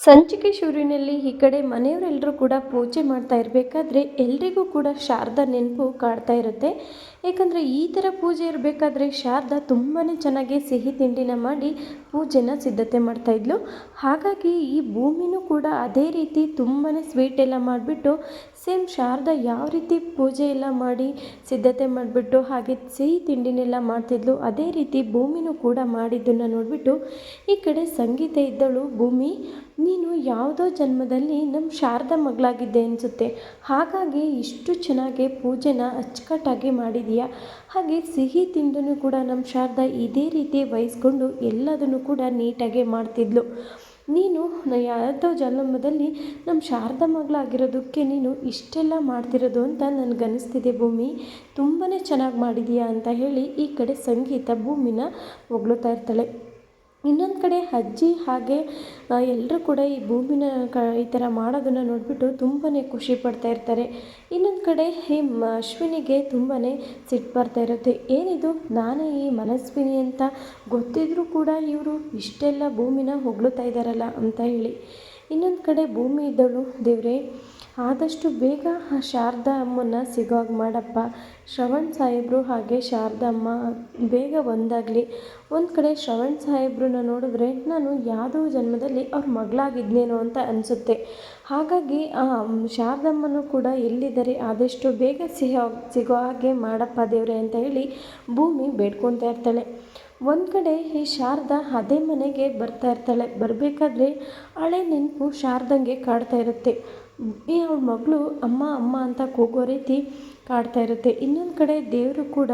ಸಂಚಿಕೆ ಶುರುವಿನಲ್ಲಿ ಈ ಕಡೆ ಮನೆಯವರೆಲ್ಲರೂ ಕೂಡ ಪೂಜೆ ಮಾಡ್ತಾ ಇರಬೇಕಾದ್ರೆ ಎಲ್ರಿಗೂ ಕೂಡ ಶಾರದಾ ನೆನಪು ಕಾಡ್ತಾ ಇರುತ್ತೆ. ಏಕೆಂದರೆ ಈ ಥರ ಪೂಜೆ ಇರಬೇಕಾದ್ರೆ ಶಾರದಾ ತುಂಬಾ ಚೆನ್ನಾಗಿ ಸಿಹಿ ತಿಂಡಿನ ಮಾಡಿ ಪೂಜೆನ ಸಿದ್ಧತೆ ಮಾಡ್ತಾಯಿದ್ಲು ಹಾಗಾಗಿ ಈ ಭೂಮಿನೂ ಕೂಡ ಅದೇ ರೀತಿ ತುಂಬಾ ಸ್ವೀಟ್ ಎಲ್ಲ ಮಾಡಿಬಿಟ್ಟು ಸೇಮ್ ಶಾರದ ಯಾವ ರೀತಿ ಪೂಜೆ ಎಲ್ಲ ಮಾಡಿ ಸಿದ್ಧತೆ ಮಾಡಿಬಿಟ್ಟು ಹಾಗೆ ಸಿಹಿ ತಿಂಡಿನೆಲ್ಲ ಮಾಡ್ತಿದ್ಲು, ಅದೇ ರೀತಿ ಭೂಮಿನೂ ಕೂಡ ಮಾಡಿದ್ದನ್ನು ನೋಡಿಬಿಟ್ಟು ಈ ಕಡೆ ಸಂಗೀತ ಇದ್ದಳು ಭೂಮಿ, ನೀನು ಯಾವುದೋ ಜನ್ಮದಲ್ಲಿ ನಮ್ಮ ಶಾರದ ಮಗಳಾಗಿದ್ದೆ ಅನಿಸುತ್ತೆ. ಹಾಗಾಗಿ ಇಷ್ಟು ಚೆನ್ನಾಗಿ ಪೂಜೆನ ಅಚ್ಚುಕಟ್ಟಾಗಿ ಮಾಡಿದೀಯ. ಹಾಗೆ ಸಿಹಿ ತಿಂಡನ್ನು ಕೂಡ ನಮ್ಮ ಶಾರದ ಇದೇ ರೀತಿ ವಹಿಸ್ಕೊಂಡು ಎಲ್ಲದನ್ನು ಕೂಡ ನೀಟಾಗೆ ಮಾಡ್ತಿದ್ಲು. ನೀನು ಯಾವುದೋ ಜನ್ಮದಲ್ಲಿ ನಮ್ಮ ಶಾರದಾ ಮಗಳಾಗಿರೋದಕ್ಕೆ ನೀನು ಇಷ್ಟೆಲ್ಲ ಮಾಡ್ತಿರೋದು ಅಂತ ನನಗನ್ನಿಸ್ತಿದೆ ಭೂಮಿ. ತುಂಬಾ ಚೆನ್ನಾಗಿ ಮಾಡಿದೀಯಾ ಅಂತ ಹೇಳಿ ಈ ಕಡೆ ಸಂಗೀತ ಭೂಮಿನ ಹೊಗಳುತ್ತಾ ಇರ್ತಾಳೆ. ಇನ್ನೊಂದು ಕಡೆ ಅಜ್ಜಿ ಹಾಗೆ ಎಲ್ಲರೂ ಕೂಡ ಈ ಭೂಮಿನ ಕ, ಈ ಥರ ಮಾಡೋದನ್ನು ನೋಡಿಬಿಟ್ಟು ತುಂಬಾ ಖುಷಿ ಪಡ್ತಾ ಇರ್ತಾರೆ. ಇನ್ನೊಂದು ಕಡೆ ಈ ಅಶ್ವಿನಿಗೆ ತುಂಬಾ ಸಿಟ್ಟು ಬರ್ತಾ ಇರುತ್ತೆ. ಏನಿದು? ನಾನೇ ಈ ಮನಸ್ವಿನಿ ಅಂತ ಗೊತ್ತಿದ್ರೂ ಕೂಡ ಇವರು ಇಷ್ಟೆಲ್ಲ ಭೂಮಿನ ಹೊಗಳುತ್ತಾ ಇದ್ದಾರಲ್ಲ ಅಂತ ಹೇಳಿ. ಇನ್ನೊಂದು ಕಡೆ ಭೂಮಿ ಇದ್ದಳು ದೇವರೇ ಆದಷ್ಟು ಬೇಗ ಆ ಶಾರದಾ ಅಮ್ಮನ ಸಿಗೋ ಹಾಗೆ ಮಾಡಪ್ಪ. ಶ್ರವಣ್ ಸಾಹೇಬರು ಹಾಗೆ ಶಾರದಾ ಅಮ್ಮ ಬೇಗ ಒಂದಾಗಲಿ. ಒಂದು ಕಡೆ ಶ್ರವಣ್ ಸಾಹೇಬ್ರನ್ನ ನೋಡಿದ್ರೆ, ನಾನು ಯಾವುದೋ ಜನ್ಮದಲ್ಲಿ ಅವ್ರ ಮಗಳಾಗಿದ್ನೇನೋ ಅಂತ ಅನಿಸುತ್ತೆ. ಹಾಗಾಗಿ, ಆ, ಶಾರದಮ್ಮನೂ ಕೂಡ ಎಲ್ಲಿದ್ದಾರೆ, ಆದಷ್ಟು ಬೇಗ ಸಿಹೋ, ಸಿಗೋ ಹಾಗೆ ಮಾಡಪ್ಪ ದೇವ್ರೆ ಅಂತ ಹೇಳಿ ಭೂಮಿ ಬೇಡ್ಕೊತಾ ಇರ್ತಾಳೆ. ಒಂದು ಕಡೆ ಈ ಶಾರದಾ ಅದೇ ಮನೆಗೆ ಬರ್ತಾ ಇರ್ತಾಳೆ. ಬರಬೇಕಾದ್ರೆ ಹಳೆ ನೆನಪು ಶಾರದಂಗೆ ಕಾಡ್ತಾ ಇರುತ್ತೆ. ಈ ಅವ್ಳ ಮಗಳು ಅಮ್ಮ ಅಮ್ಮ ಅಂತ ಕೂಗೋ ರೀತಿ ಕಾಡ್ತಾ ಇರುತ್ತೆ. ಇನ್ನೊಂದು ಕಡೆ ದೇವರು ಕೂಡ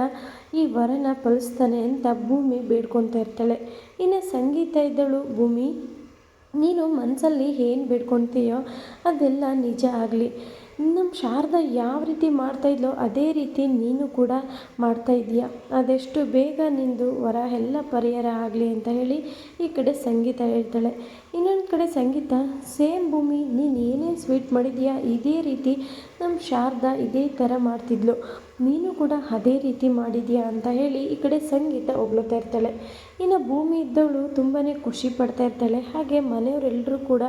ಈ ವರನ ಫಲಿಸ್ತಾನೆ ಅಂತ ಭೂಮಿ ಬೇಡ್ಕೊತಾ ಇರ್ತಾಳೆ. ಇನ್ನು ಸಂಗೀತ ಇದ್ದಳು ಭೂಮಿ, ನೀನು ಮನಸ್ಸಲ್ಲಿ ಏನು ಬೇಡ್ಕೊತೀಯೋ ಅದೆಲ್ಲ ನಿಜ ಆಗಲಿ. ನಮ್ಮ ಶಾರದಾ ಯಾವ ರೀತಿ ಮಾಡ್ತಾಯಿದ್ಲೋ ಅದೇ ರೀತಿ ನೀನು ಕೂಡ ಮಾಡ್ತಾಯಿದ್ದೀಯ ಅದೆಷ್ಟು ಬೇಗ ನಿಂದು ವರ ಎಲ್ಲ ಪರಿಹಾರ ಆಗಲಿ ಅಂತ ಹೇಳಿ ಈ ಕಡೆ ಸಂಗೀತ ಹೇಳ್ತಾಳೆ. ಇನ್ನೊಂದು ಕಡೆ ಸಂಗೀತ, ಸೇಮ್ ಭೂಮಿ, ನೀನು ಏನೇನು ಸ್ವೀಟ್ ಮಾಡಿದೀಯ? ಇದೇ ರೀತಿ ನಮ್ಮ ಶಾರದಾ ಇದೇ ಥರ ಮಾಡ್ತಿದ್ಲು. ನೀನು ಕೂಡ ಅದೇ ರೀತಿ ಮಾಡಿದೀಯಾ? ಅಂತ ಹೇಳಿ ಈ ಕಡೆ ಸಂಗೀತ ಹೊಗಳ್ತಾ ಇರ್ತಾಳೆ. ಇನ್ನು ಭೂಮಿ ಇದ್ದವಳು ತುಂಬಾ ಖುಷಿ ಪಡ್ತಾ ಇರ್ತಾಳೆ. ಹಾಗೆ ಮನೆಯವರೆಲ್ಲರೂ ಕೂಡ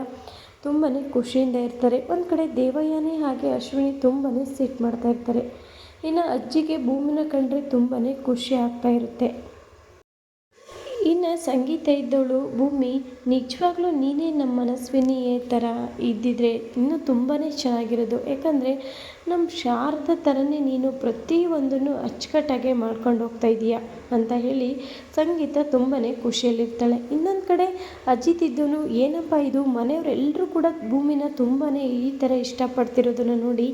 ತುಂಬಾ ಖುಷಿಯಿಂದ ಇರ್ತಾರೆ. ಒಂದು ಕಡೆ ದೇವಯ್ಯನೇ ಹಾಗೆ ಅಶ್ವಿನಿ ತುಂಬಾ ಸಿಟ್ಟು ಮಾಡ್ತಾ ಇರ್ತಾರೆ. ಇನ್ನು ಅಜ್ಜಿಗೆ ಭೂಮಿನ ಕಂಡ್ರೆ ತುಂಬಾ ಖುಷಿ ಆಗ್ತಾ ಇರುತ್ತೆ. ಇನ್ನು ಸಂಗೀತ ಇದ್ದವಳು ಭೂಮಿ, ನಿಜವಾಗ್ಲೂ ನೀನೇ ನಮ್ಮ ಮನಸ್ವಿನಿಯೇ ಥರ ಇದ್ದಿದ್ರೆ ಇನ್ನೂ ತುಂಬಾ ಚೆನ್ನಾಗಿರೋದು. ಯಾಕಂದರೆ ನಮ್ಮ ಶಾರದ ಥರನೇ ನೀನು ಪ್ರತಿಯೊಂದನ್ನು ಅಚ್ಚುಕಟ್ಟಾಗೆ ಮಾಡ್ಕೊಂಡು ಹೋಗ್ತಾ ಇದೀಯ ಅಂತ ಹೇಳಿ ಸಂಗೀತ ತುಂಬಾ ಖುಷಿಯಲ್ಲಿರ್ತಾಳೆ. ಇನ್ನೊಂದು ಕಡೆ ಅಜಿತ್ ಇದ್ದನು ಏನಪ್ಪ ಇದು? ಮನೆಯವರೆಲ್ಲರೂ ಕೂಡ ಭೂಮಿನ ತುಂಬಾ ಈ ಥರ ಇಷ್ಟಪಡ್ತಿರೋದನ್ನು ನೋಡಿ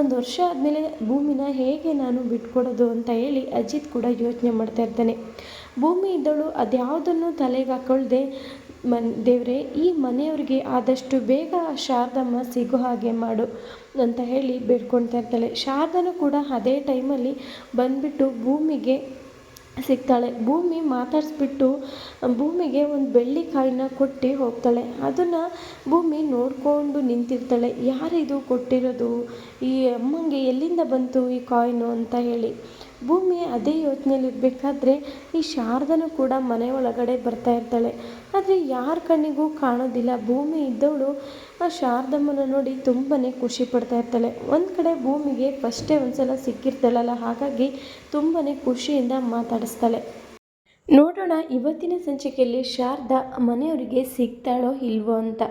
ಒಂದು ವರ್ಷ ಆದಮೇಲೆ ಭೂಮಿನ ಹೇಗೆ ನಾನು ಬಿಟ್ಕೊಡೋದು ಅಂತ ಹೇಳಿ ಅಜಿತ್ ಕೂಡ ಯೋಚನೆ ಮಾಡ್ತಾ ಇರ್ತಾನೆ. ಭೂಮಿ ಇದ್ದಳು, ಅದ್ಯಾವುದನ್ನು ತಲೆಗೆ ಹಾಕೊಳ್ದೆ ಮನ್, ದೇವರೇ, ಈ ಮನೆಯವ್ರಿಗೆ ಆದಷ್ಟು ಬೇಗ ಶಾರದಮ್ಮ ಸಿಗೋ ಹಾಗೆ ಮಾಡು ಅಂತ ಹೇಳಿ ಬೇಡ್ಕೊಳ್ತಾ ಇರ್ತಾಳೆ. ಶಾರದನು ಕೂಡ ಅದೇ ಟೈಮಲ್ಲಿ ಬಂದುಬಿಟ್ಟು ಭೂಮಿಗೆ ಸಿಗ್ತಾಳೆ. ಭೂಮಿ ಮಾತಾಡಿಸ್ಬಿಟ್ಟು ಭೂಮಿಗೆ ಒಂದು ಬೆಳ್ಳಿ ಕಾಯಿನ ಕೊಟ್ಟು ಹೋಗ್ತಾಳೆ. ಅದನ್ನು ಭೂಮಿ ನೋಡಿಕೊಂಡು ನಿಂತಿರ್ತಾಳೆ. ಯಾರಿದು ಕೊಟ್ಟಿರೋದು? ಈ ಅಮ್ಮಂಗೆ ಎಲ್ಲಿಂದ ಬಂತು ಈ ಕಾಯಿನು ಅಂತ ಹೇಳಿ. ಭೂಮಿ ಅದೇ ಯೋಚನೆಯಲ್ಲಿರಬೇಕಾದ್ರೆ ಈ ಶಾರದನೂ ಕೂಡ ಮನೆ ಒಳಗಡೆ ಬರ್ತಾ ಇರ್ತಾಳೆ. ಆದರೆ ಯಾರ ಕಣ್ಣಿಗೂ ಕಾಣೋದಿಲ್ಲ. ಭೂಮಿ ಇದ್ದವಳು ಆ ಶಾರದಮ್ಮನ ನೋಡಿ ತುಂಬಾ ಖುಷಿ ಪಡ್ತಾ ಇರ್ತಾಳೆ. ಒಂದು ಕಡೆ ಭೂಮಿಗೆ ಫಸ್ಟೇ ಒಂದು ಸಲ ಸಿಕ್ಕಿರ್ತಾಳಲ್ಲ, ಹಾಗಾಗಿ ತುಂಬಾ ಖುಷಿಯಿಂದ ಮಾತಾಡಿಸ್ತಾಳೆ. ನೋಡೋಣ ಇವತ್ತಿನ ಸಂಚಿಕೆಯಲ್ಲಿ ಶಾರದಾ ಮನೆಯವರಿಗೆ ಸಿಗ್ತಾಳೋ ಇಲ್ವೋ ಅಂತ.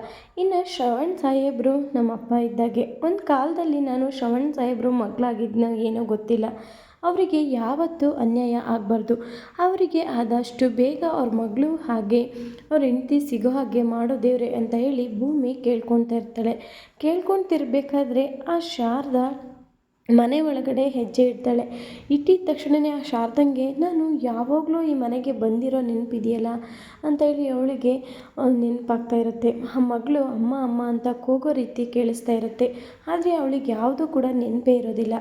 ಇನ್ನು ಶ್ರವಣ್ ಸಾಹೇಬರು ನಮ್ಮಪ್ಪ ಇದ್ದಾಗೆ. ಒಂದು ಕಾಲದಲ್ಲಿ ನಾನು ಶ್ರವಣ್ ಸಾಹೇಬರು ಮಗಳಾಗಿದ್ನ ಏನೋ ಗೊತ್ತಿಲ್ಲ. ಅವರಿಗೆ ಯಾವತ್ತೂ ಅನ್ಯಾಯ ಆಗಬಾರ್ದು. ಅವರಿಗೆ ಆದಷ್ಟು ಬೇಗ ಅವ್ರ ಮಗಳು ಹಾಗೆ, ಅವ್ರ ಹೆಂಡತಿ ಸಿಗೋ ಹಾಗೆ ಮಾಡೋ ದೇವ್ರೆ ಅಂತ ಹೇಳಿ ಭೂಮಿ ಕೇಳ್ಕೊತಾ ಇರ್ತಾಳೆ. ಕೇಳ್ಕೊತಿರ್ಬೇಕಾದ್ರೆ ಆ ಶಾರದಾ ಮನೆ ಒಳಗಡೆ ಹೆಜ್ಜೆ ಇಡ್ತಾಳೆ. ಇಟ್ಟಿದ ತಕ್ಷಣವೇ ಆ ಶಾರದಂಗೆ, ನಾನು ಯಾವಾಗಲೂ ಈ ಮನೆಗೆ ಬಂದಿರೋ ನೆನಪಿದೆಯಲ್ಲ? ಅಂತ ಹೇಳಿ ಅವಳಿಗೆ ನೆನಪಾಗ್ತಾ ಇರುತ್ತೆ. ಆ ಮಗಳು ಅಮ್ಮ ಅಮ್ಮ ಅಂತ ಕೂಗೋ ರೀತಿ ಕೇಳಿಸ್ತಾ ಇರುತ್ತೆ. ಆದರೆ ಅವಳಿಗೆ ಯಾವುದೂ ಕೂಡ ನೆನಪೇ ಇರೋದಿಲ್ಲ.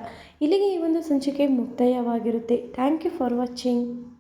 ಇಲ್ಲಿಗೆ ಈ ಒಂದು ಸಂಚಿಕೆ ಮುಕ್ತಾಯವಾಗಿರುತ್ತೆ. Thank you for watching.